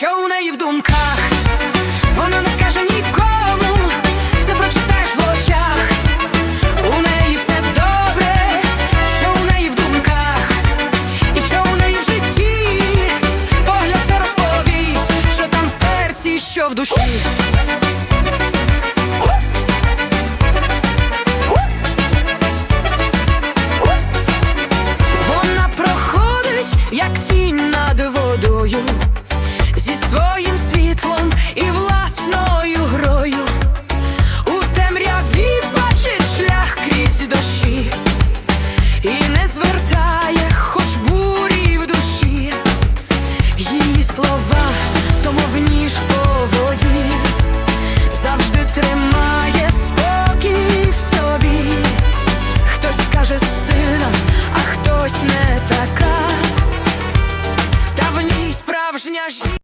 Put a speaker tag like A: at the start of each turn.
A: що у неї в думках. Вона не скаже нікому, все прочитаєш в очах. У неї все добре, що у неї в думках, і що у неї в житті. Погляд це розповість, що там в серці, що в душі. своїм світлом і власною грою. У темряві бачить шлях крізь дощі і не звертає, хоч бурі в душі, її слова, тому в ніж по воді завжди тримає.